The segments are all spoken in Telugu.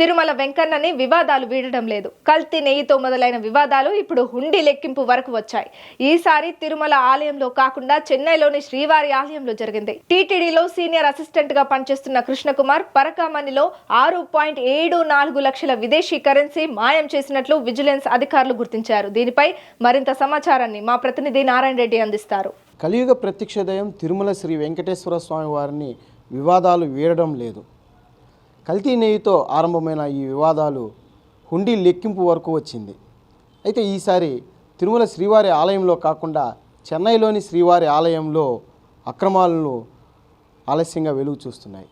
తిరుమల వెంకన్నని వివాదాలు వీడడం లేదు. కల్తీ నెయ్యితో మొదలైన వివాదాలు ఇప్పుడు హుండీ లెక్కింపు వరకు వచ్చాయి. ఈసారి తిరుమల ఆలయంలో కాకుండా చెన్నైలోని శ్రీవారి ఆలయంలో జరిగింది. టీటీడీలో సీనియర్ అసిస్టెంట్గా పనిచేస్తున్న కృష్ణకుమార్ పరకామణిలో ఆరు పాయింట్ ఏడు నాలుగు లక్షల విదేశీ కరెన్సీ మాయం చేసినట్లు విజిలెన్స్ అధికారులు గుర్తించారు. దీనిపై మరింత సమాచారాన్ని మా ప్రతినిధి నారాయణ రెడ్డి అందిస్తారు. కలియుగ ప్రత్యక్షోదయం తిరుమల శ్రీ వెంకటేశ్వర స్వామి వారిని వివాదాలు వీడడం లేదు. కల్తీ నెయ్యితో ఆరంభమైన ఈ వివాదాలు హుండీ లెక్కింపు వరకు వచ్చింది. అయితే ఈసారి తిరుమల శ్రీవారి ఆలయంలో కాకుండా చెన్నైలోని శ్రీవారి ఆలయంలో అక్రమాలను ఆలస్యంగా వెలుగు చూస్తున్నాయి.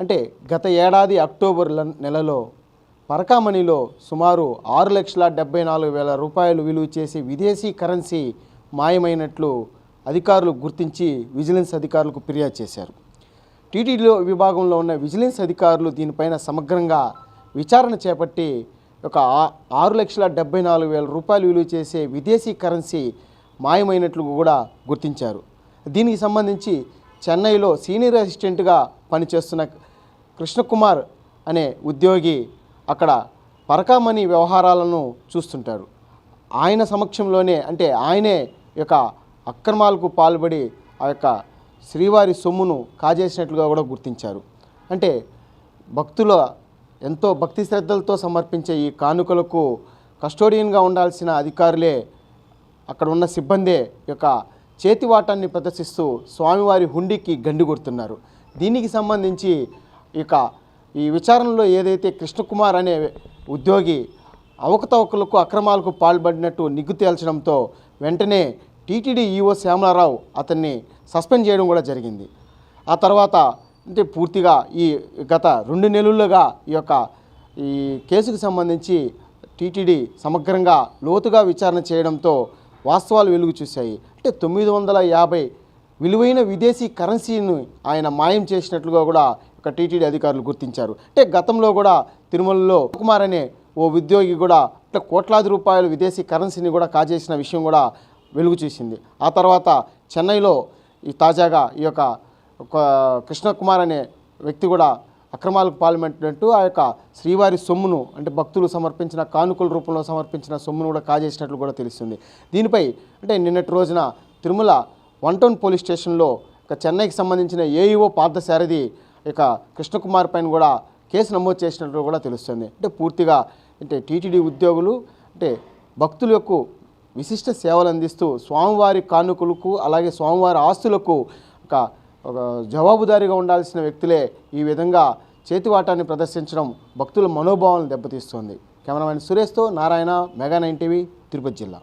అంటే గత ఏడాది అక్టోబర్ ల- నెలలో పరకామణిలో సుమారు ఆరు లక్షల డెబ్బై నాలుగు వేల రూపాయలు విలువ చేసే విదేశీ కరెన్సీ మాయమైనట్లు అధికారులు గుర్తించి విజిలెన్స్ అధికారులకు ఫిర్యాదు చేశారు. టీటీడీలో విభాగంలో ఉన్న విజిలెన్స్ అధికారులు దీనిపైన సమగ్రంగా విచారణ చేపట్టి ఒక ఆరు లక్షల డెబ్బై నాలుగు వేల రూపాయలు విలువ చేసే విదేశీ కరెన్సీ మాయమైనట్లు కూడా గుర్తించారు. దీనికి సంబంధించి చెన్నైలో సీనియర్ అసిస్టెంట్గా పనిచేస్తున్న కృష్ణకుమార్ అనే ఉద్యోగి అక్కడ పరకామణి వ్యవహారాలను చూస్తుంటారు. ఆయన సమక్షంలోనే అంటే ఆయనే యొక్క అక్రమాలకు పాల్పడి ఆ యొక్క శ్రీవారి సొమ్మును కాజేసినట్లుగా కూడా గుర్తించారు. అంటే భక్తుల ఎంతో భక్తి శ్రద్ధలతో సమర్పించే ఈ కానుకలకు కస్టోడియన్గా ఉండాల్సిన అధికారులే అక్కడ ఉన్న సిబ్బందే యొక్క చేతివాటాన్ని ప్రదర్శిస్తూ స్వామివారి హుండీకి గండి కొడుతున్నారు. దీనికి సంబంధించి ఇక ఈ విచారణలో ఏదైతే కృష్ణకుమార్ అనే ఉద్యోగి అవకతవకలకు అక్రమాలకు పాల్పడినట్టు నిగ్గు తేల్చడంతో వెంటనే టీటీడీ ఈఓ శ్యామలారావు అతన్ని సస్పెండ్ చేయడం కూడా జరిగింది. ఆ తర్వాత అంటే పూర్తిగా ఈ గత రెండు నెలలుగా ఈ యొక్క ఈ కేసుకు సంబంధించి టీటీడీ సమగ్రంగా లోతుగా విచారణ చేయడంతో వాస్తవాలు వెలుగు చూశాయి. అంటే తొమ్మిది వందల యాభై విలువైన విదేశీ కరెన్సీని ఆయన మాయం చేసినట్లుగా కూడా ఒక టీటీడీ అధికారులు గుర్తించారు. అంటే గతంలో కూడా తిరుమలలో కుమార్ అనే ఓ ఉద్యోగి కూడా అంటే కోట్లాది రూపాయల విదేశీ కరెన్సీని కూడా కాజేసిన విషయం కూడా వెలుగు చూసింది. ఆ తర్వాత చెన్నైలో ఈ తాజాగా ఈ యొక్క ఒక కృష్ణకుమార్ అనే వ్యక్తి కూడా అక్రమాలకు పాల్పడినట్టు ఆ యొక్క శ్రీవారి సొమ్మును అంటే భక్తులు సమర్పించిన కానుకల రూపంలో సమర్పించిన సొమ్మును కూడా కాజేసినట్లు కూడా తెలుస్తుంది. దీనిపై అంటే నిన్నటి రోజున తిరుమల వన్ టౌన్ పోలీస్ స్టేషన్లో ఇక చెన్నైకి సంబంధించిన ఏఈఓ పార్థసారథి ఇక కృష్ణకుమార్ పైన కూడా కేసు నమోదు చేసినట్లు కూడా తెలుస్తుంది. అంటే పూర్తిగా అంటే టీటీడీ ఉద్యోగులు అంటే భక్తులకు విశిష్ట సేవలు అందిస్తూ స్వామివారి కానుకలకు అలాగే స్వామివారి ఆస్తులకు ఒక ఒక జవాబుదారీగా ఉండాల్సిన వ్యక్తులే ఈ విధంగా చేతివాటాన్ని ప్రదర్శించడం భక్తుల మనోభావాలను దెబ్బతీస్తోంది. Cameraman సురేష్తో Narayana mega nine TV Tirupati జిల్లా.